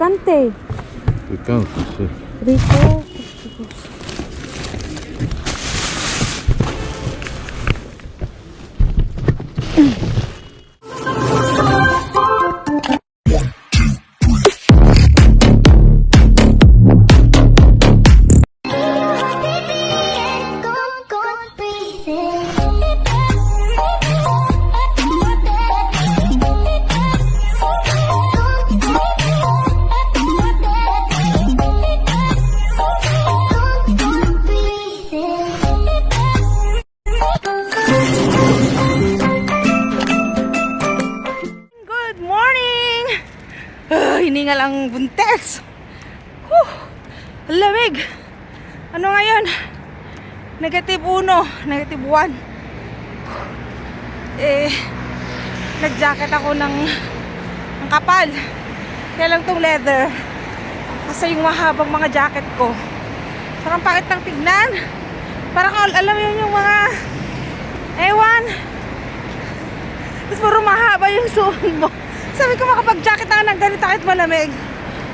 Picante. Picante, sí. Rico. Negative 1, negative 1. Eh, nag-jacket ako ng, ng kapal. Kaya lang tong leather. Kasi yung mahabang mga jacket ko. Parang pakit ng tignan. Parang al- alam mo yun yung mga ewan. Tapos puro mahaba yung suot mo. Sabi ko makapag-jacket na ng ganito kahit malamig.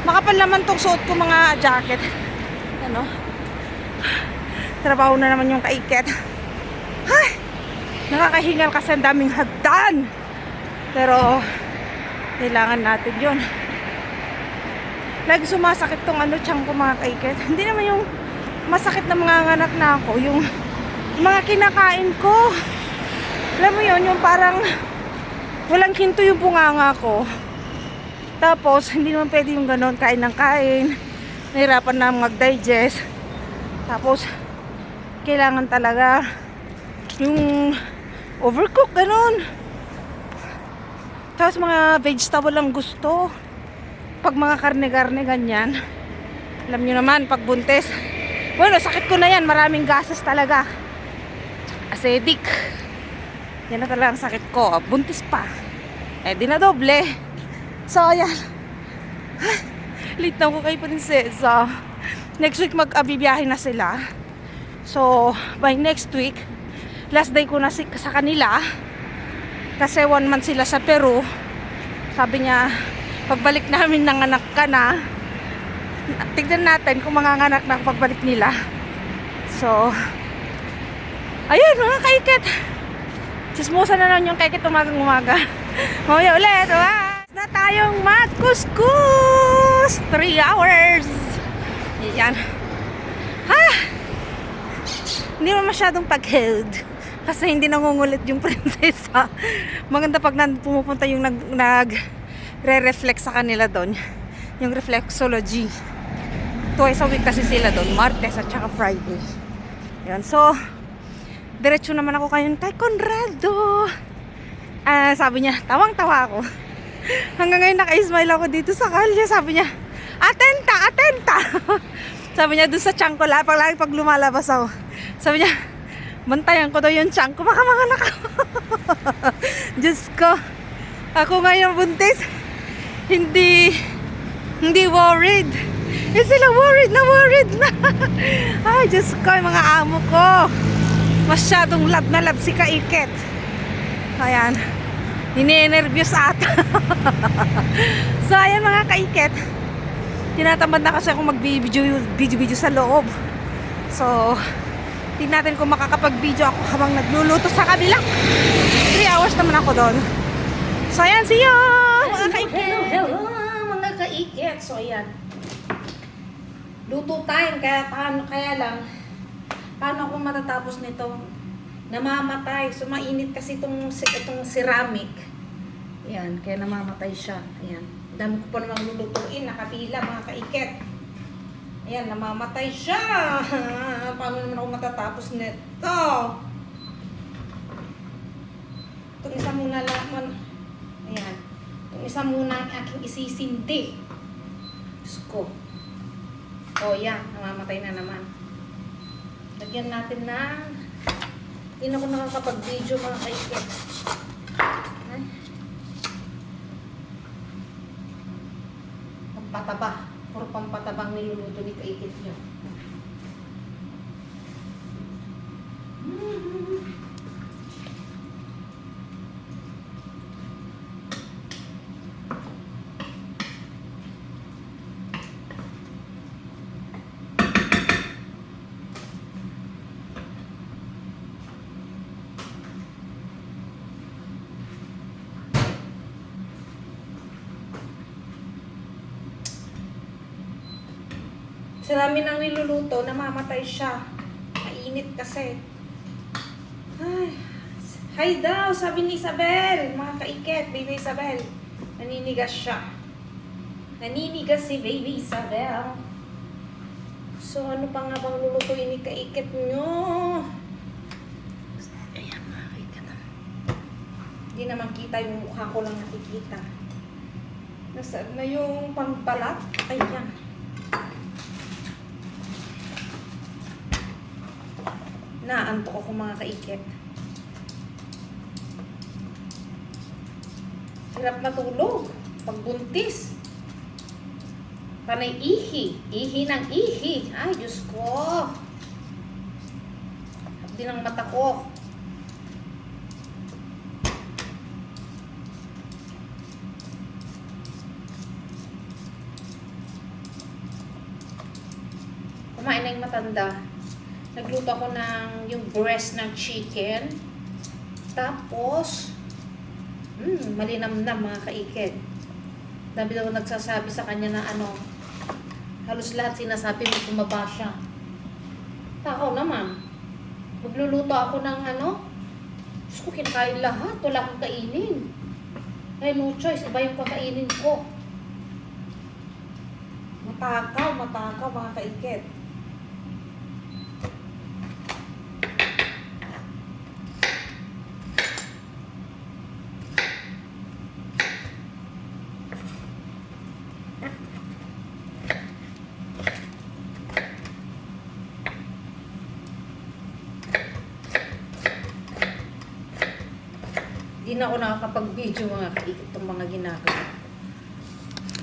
Makapal naman tong suot ko mga jacket. Ano? Trabaho na naman yung kaiket. Ay! Nakakahingal kasi ang daming hagdan. Pero, kailangan natin yun. Lagi sumasakit tong ano, tiyang ko mga kaiket. Hindi naman yung masakit na mga anak na ako. Yung mga kinakain ko. Alam mo yun, yung parang walang hinto yung bunganga ko. Tapos, hindi naman pwede yung ganon, kain ng kain. Nahirapan na mag-digest. Tapos, kailangan talaga yung overcook, ganon. Tapos, mga vegetable lang gusto. Pag mga karne-karne, ganyan. Alam nyo naman, pag buntis. Bueno, sakit ko na yan. Maraming gases talaga. Acidic. Yan na talaga ang sakit ko. Buntis pa. Eh, di na doble. So, ayan. Ay, late na ako kay Prinsesa. Next week mag-abibiyahe na sila. So, by next week, last day ko na si- sa kanila. Kasi one month sila sa Peru. Sabi niya, pagbalik namin ng anak ka na, tignan natin kung manganganak na ako pagbalik nila. So, ayun mga kaiket. Chismosa na naman yung kaiket umagang umaga. Mamaya ulit, Bye! na tayong magkuskus! 3 hours! Yan. Hindi mo masyadong pag-held. Kasi hindi nangungulit yung prinsesa. Maganda pag nan pumupunta yung nag, nag re-reflect sa kanila doon. Yung reflexology. Twice a week kasi sila doon. Martes at saka Friday. Yan. So, diretso naman ako kayon kay Conrado. Ah, sabi niya, tawang-tawa ako. Hanggang ngayon naka-smile ako dito sa kalye. Sabi niya, atenta, atenta. sabi niya doon sa tiyan ko, pag pag lumalabas ako. Sabi niya, bantayan ko daw yung tiyan ko. Baka mga anak ako. Diyos ko. Ako ngayon buntis. Hindi, hindi worried. Eh sila worried na worried na. Ay, Diyos ko, yung mga amo ko. Masyadong love na love si Kaiket. Ayan. Nininervyos ata. so, ayan mga kaiket. Tinatamad na kasi ako mag-video video, sa loob. So, tingnan natin kung makakapag-video ako habang nagluluto sa kabila. 3 hours naman ako doon. So, ayan, see you! Mga kaiket! Hello, mga kaiket! So, ayan. Luto time, kaya paano, kaya lang, paano ako matatapos nito? namamatay. So, mainit kasi itong, itong ceramic. Ayan, kaya namamatay siya. Ayan. Dami ko pa namang lulutuin. Nakapila, mga kaiket. Ayan, namamatay siya. Paano naman ako matatapos nito? Itong isa muna lang. Ayan. Itong isa muna ang aking isisindi. Diyos ko. O, yan. Namamatay na naman. Lagyan natin ng hindi na ako nakakapag-video mga kaikit. Ay. Pampataba. Puro pampatabang niluluto ni kaikit niyo. Sa dami ng niluluto, namamatay siya. Mainit kasi. Ay, hi daw, sabi ni Isabel. Mga kaiket, baby Isabel. Naninigas siya. Naninigas si baby Isabel. So, ano pa nga bang lulutuin ni kaiket nyo? Ayan, mga kaiket. Hindi naman kita yung mukha ko lang nakikita. Nasaan na yung pangbalat? Ayan. Naantok ako mga kaikit. Hirap matulog. Pagbuntis. Panay ihi. Ihi ng ihi. Ay, Diyos ko. Hapdi ng mata ko. Kumain na yung matanda. Nagluto ako ng yung breast ng chicken. Tapos, mm, malinamnam mga kaikid. Dami daw nagsasabi sa kanya na ano, halos lahat sinasabi mo tumaba siya. Takaw naman. Magluluto ako ng ano, Diyos ko kinakain lahat, wala akong kainin. Kaya no choice, iba yung kakainin ko. Matakaw, matakaw mga kaikit. Na ako nakakapag-video mga kaikit itong mga ginagawa.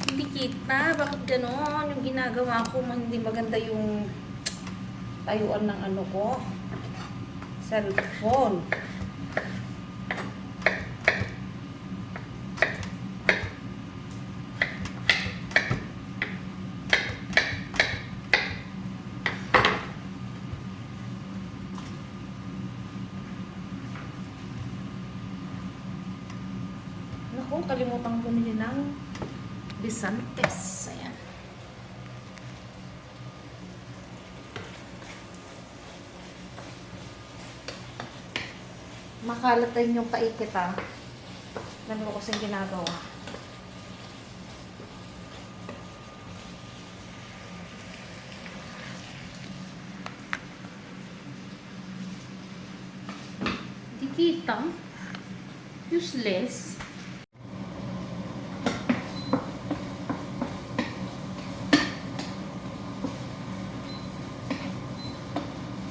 Hindi kita, bakit ganon? Yung ginagawa ko, hindi maganda yung tayuan ng ano ko. Cellphone. Naku, kalimutan ko nila ng Bisantes. Ayan. Makalat din yung kaikit ah. Dami ko kasing ginagawa. Di kita. Useless.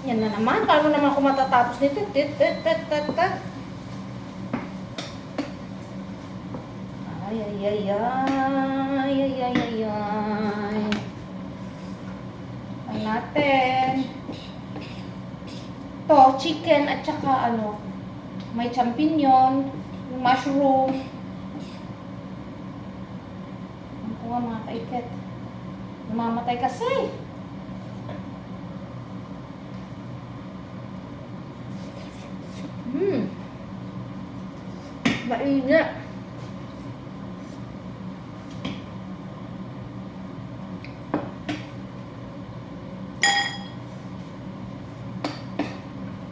Yan na naman. Paano naman ako matatapos nito? Tit, tit, tit, tit, tit. Ay, ay, ay, ay, ay, ay, ay, ay. Ang natin. To, chicken at saka ano, may champignon, mushroom. Ang kuha mga kaiket. Namamatay kasi. Mainit.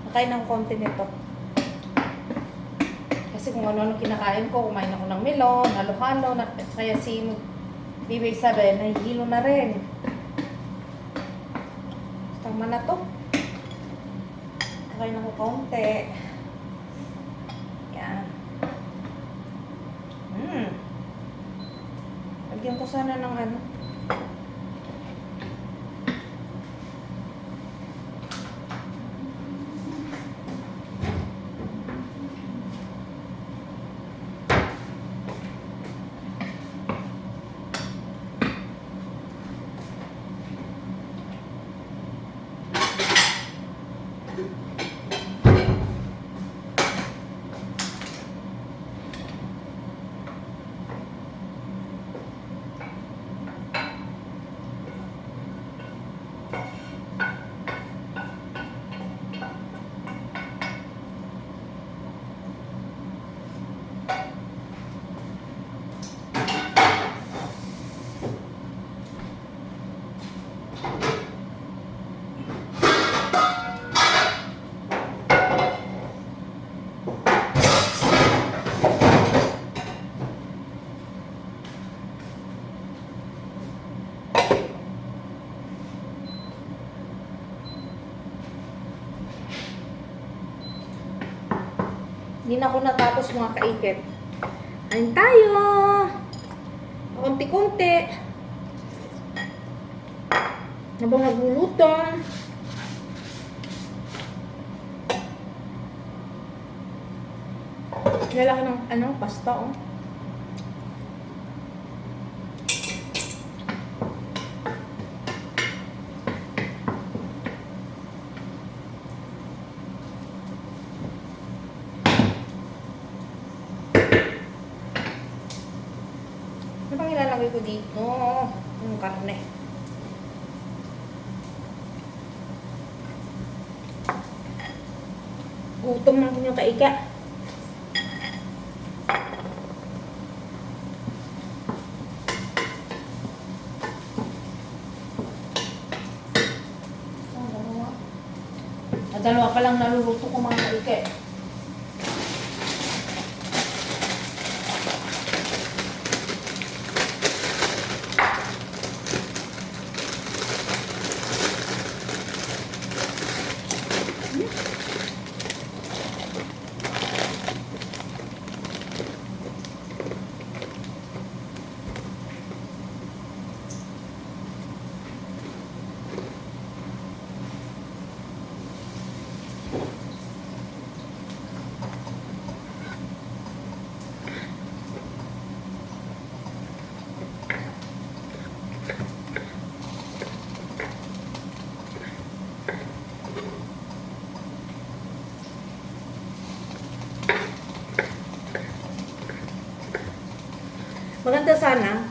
Nakain ng konti nito. Kasi kung ano-ano kinakain ko, kumain ako ng melon, halo-halo, kaya si Bibi sabi, nahihilo na rin. Tama na to. Nakain ako konti. Yan. Hmm. Lagyan ko sana ng ano. Hindi na ako natapos mga kaikit. Ayan tayo! Konti-konti. Habang nagluluto. Lalaki ng ano, pasta oh. Ano bang ilalagay ko dito? Yung karne. Gutom na yung kaika. Oh, dalawa. Ah, dalawa pa lang naluluto ko mga kaika. Maganda sana.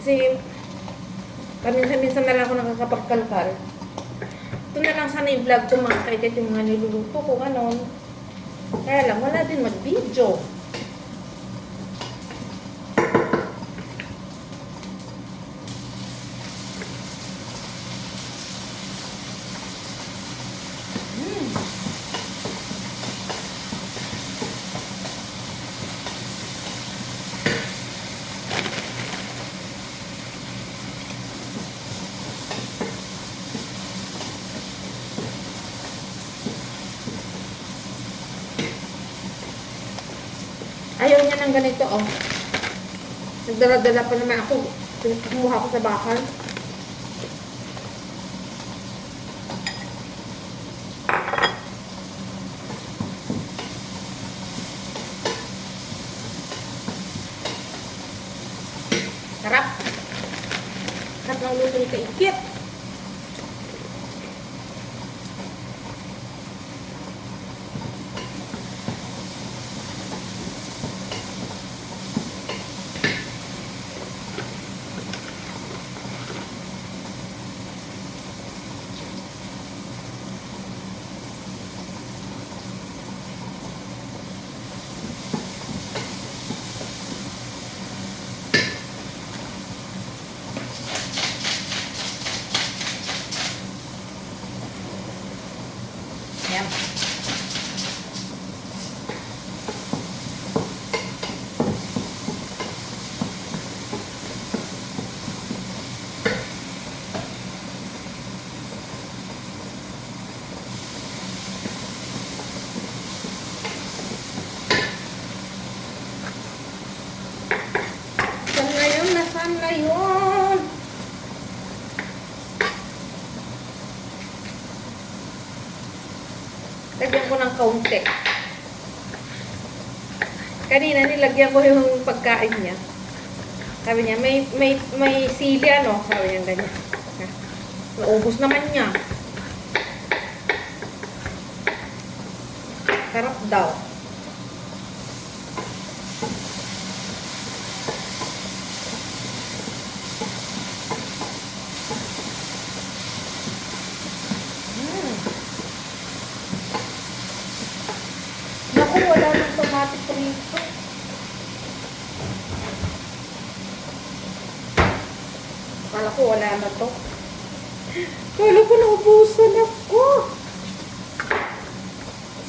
Kasi paminsan-minsan na lang ako nakakapagkalkal. Ito na lang sana yung vlog ko mga kaitit yung mga niluluto ko, ganon. Kaya lang, wala din mag-video. Mm. Ayaw niya ganito, oh. Nagdala-dala pa naman ako. Kumuha ko sa bakal. Sarap. Sarap ng lutong kaikit. Yan. Saan na yun? Nasaan na yun? Lagyan ko ng kaunti. Kanina nilagyan ko yung pagkain niya. Sabi niya, may, may, may sili ano? Sabi niya ganyan. Naubos naman niya. Sarap daw. Mm. Naku, wala nang tomatic rito. Na to. Kala ko naubusan ako.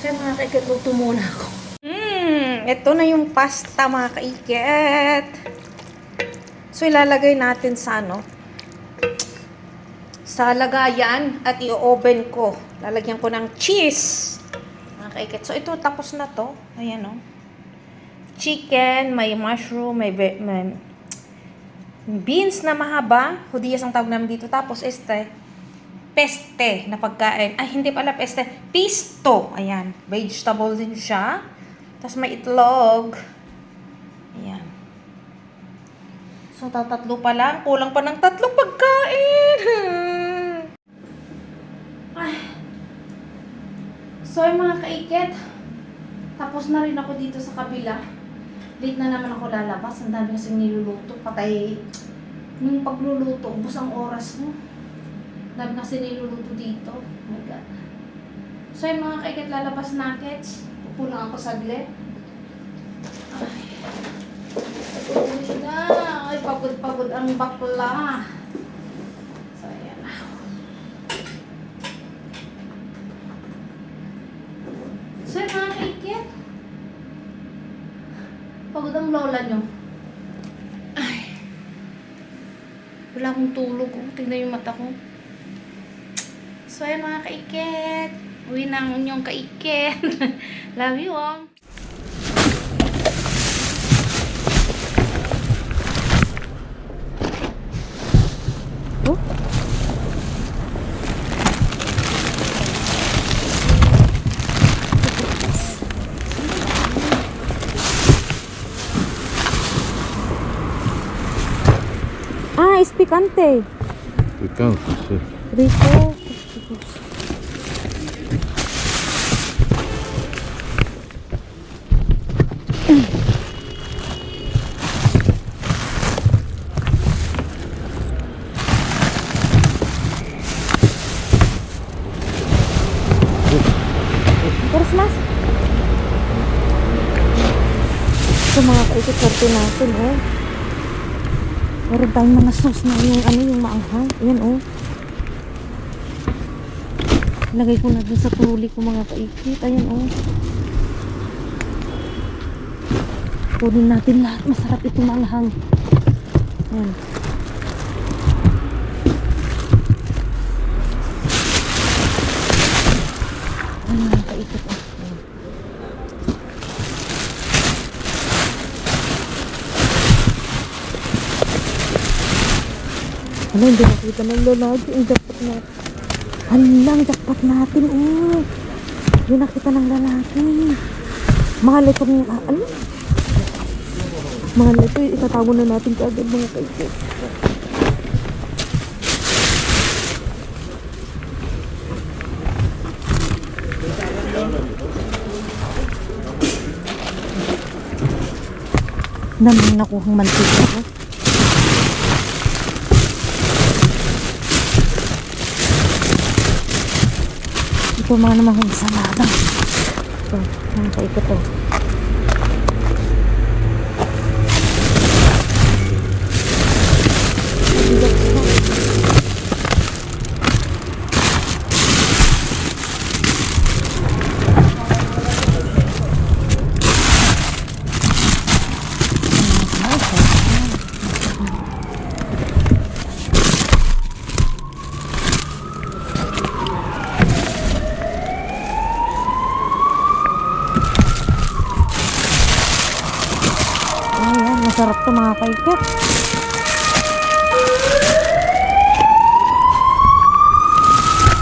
Saan mga kaikit, luto muna ako. Hmm, ito na yung pasta mga kaikit. So ilalagay natin sa ano, sa lagayan at i-oven ko. Lalagyan ko ng cheese. Mga kaikit. So, ito, tapos na to. Ayan, oh. Chicken, may mushroom, may, may beans na mahaba. Hudiyas ang tawag namin dito. Tapos, este, peste na pagkain. Ay, hindi pala peste. Pisto. Ayan. Vegetable din siya. Tapos may itlog. Ayan. So, tatatlo pa lang. Kulang pa ng tatlong pagkain. Ay. So, mga kaiket, tapos na rin ako dito sa kabila. Late na naman ako lalabas. Ang dami kasing niluluto. Patay. Nung pagluluto, ubos ang oras mo. Dami kasi niluluto dito. Oh my God. So, yung mga kaiket lalabas nuggets. Upo lang ako saglit. Ay. Uwi na. Ay, pagod-pagod ang bakla. So, ayan na. So, yung mga kaiket. Pagod ang lola nyo. Ay. Wala akong tulog. Oh. Tingnan yung mata ko. So, ayan mga kaiket. Uwi na ang inyong kaiket. Love you all. Picante. Picante, sí. Rico. Terus mas Ito mga kaikit swerte natin oh Meron tayong mga sauce na yung ano yung maanghang. Ayan oh. Lagay ko na dun sa tuli ko mga kaikit. Ayan oh. Kunin natin lahat. Masarap ito maanghang. Ayan mga kaikit oh Ayan. Ano, hindi nakita ng lalaki. Ang jackpot natin. Halang, jackpot natin. Oh. Hindi nakita ng lalaki. Mahal ito ng, ah, ano? Mahal ito. Itatago na natin kaagad mga kaibig. Daming nakuhang mantika. Oh. Ito mga naman kong ensalada. Ito, mga kaikot to. Ayan, masarap to mga kaikot.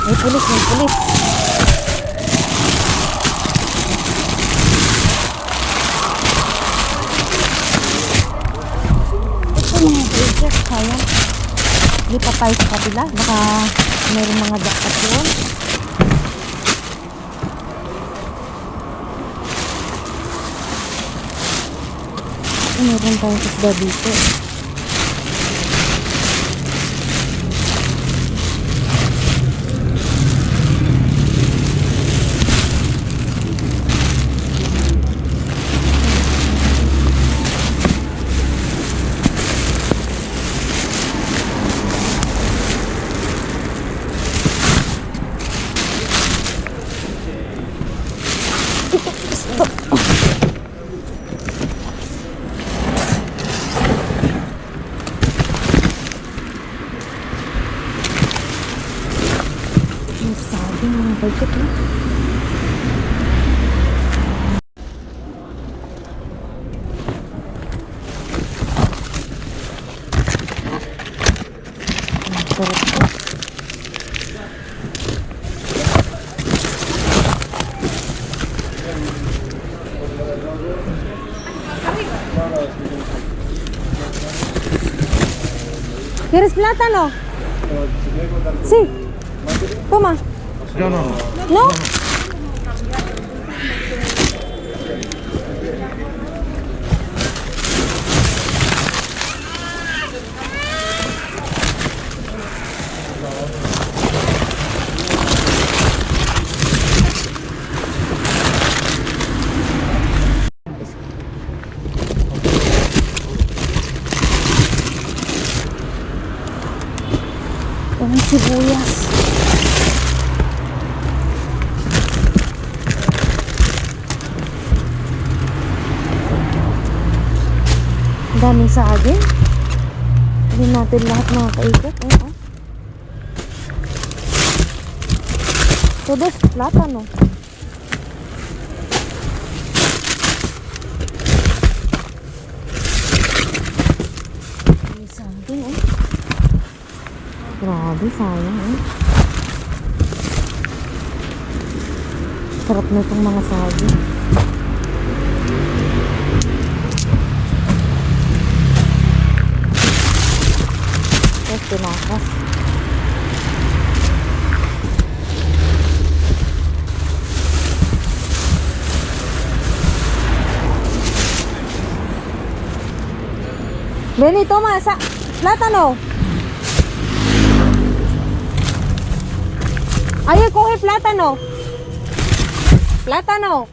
May pulis, may pulis. Ito mga kaikot, sayang. Lipat tayo sa kabila. Baka mayroong mga jackpot yun. Meron tayong isda dito. ¿Quieres plátano? Sí. Toma. No, no. ¿No? Sibuyas. Daming saging. Hindi natin lahat mga kaikot. Eh, oh. Todos plátano. May saging, oh. Grabe, sayang, eh. Sarap na itong mga saging. Tapos tinakas. Benny, toma, sa plátano. Coge plátano. Plátano.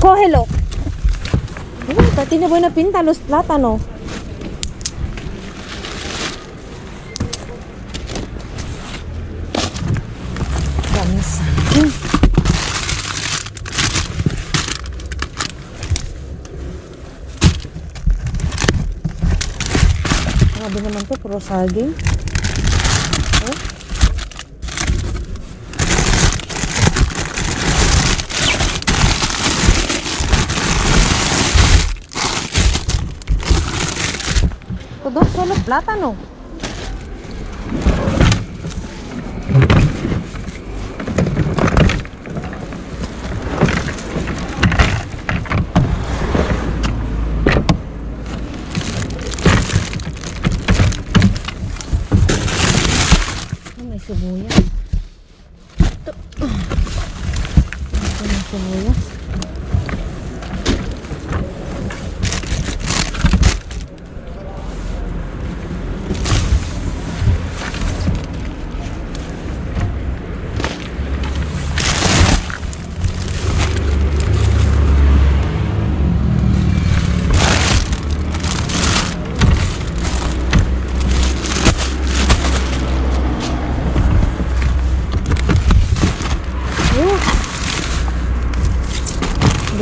Cógelo. Puta, tiene buena pinta los plátanos. Dami saging. Grabe naman to, puro saging. તો દોસ્તો બ્લાતાનું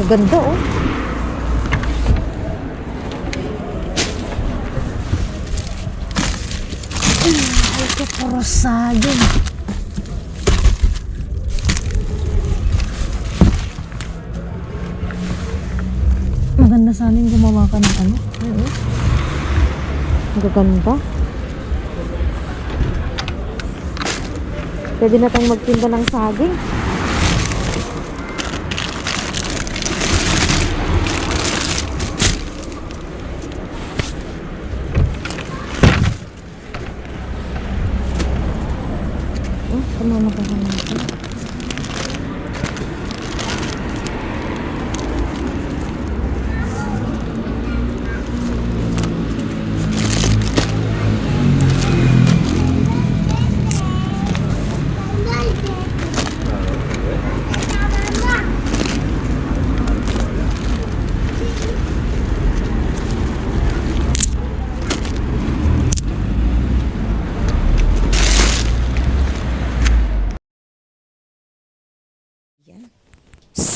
Gaganda oh. Ay, ito puro saging. Maganda sana yung gumawa ka ng ano. Oo. Gaganda. Pwede na tayong magtinda ng saging. Oh, kumama ka na natin.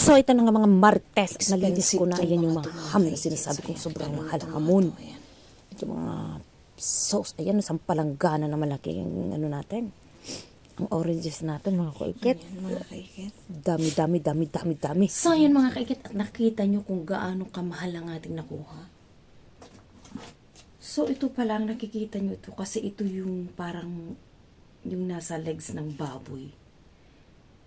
So ito na nga mga martes, nalinis ko na ayan yung mga ham na sinasabi kong sobrang mahal hamon. Yung mga sauce, ayan, isang palanggana na malaki yung ano natin. Ang oranges natin, mga kaikit. mga kaikit. Dami, dami, dami, dami, dami. So, yan mga kaikit, at nakita nyo kung gaano kamahal ang ating nakuha. So ito pa lang nakikita nyo ito kasi ito yung parang yung nasa legs ng baboy.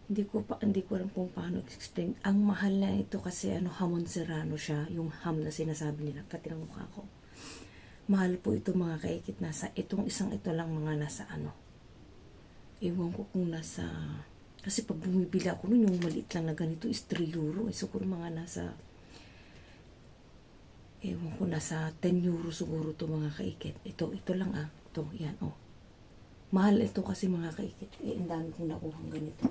Hindi ko pa hindi ko alam kung paano explain. Ang mahal na ito kasi ano hamon serrano siya, yung ham na sinasabi nila pati ng mukha ko. Mahal po ito mga kaikit nasa itong isang ito lang mga nasa ano. Ewan ko kung nasa kasi pag bumibili ako nun, yung maliit lang na ganito is 3 euro. Eh, siguro mga nasa Ewan ko, nasa 10 euro siguro to mga kaikit. Ito, ito lang ah. Ito, yan, oh. Mahal ito kasi mga kaikit. Eh, ang dami kong nakuha ganito.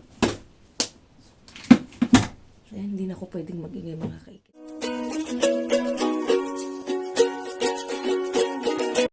Kaya hindi na ako pwedeng magingay mga kaibigan.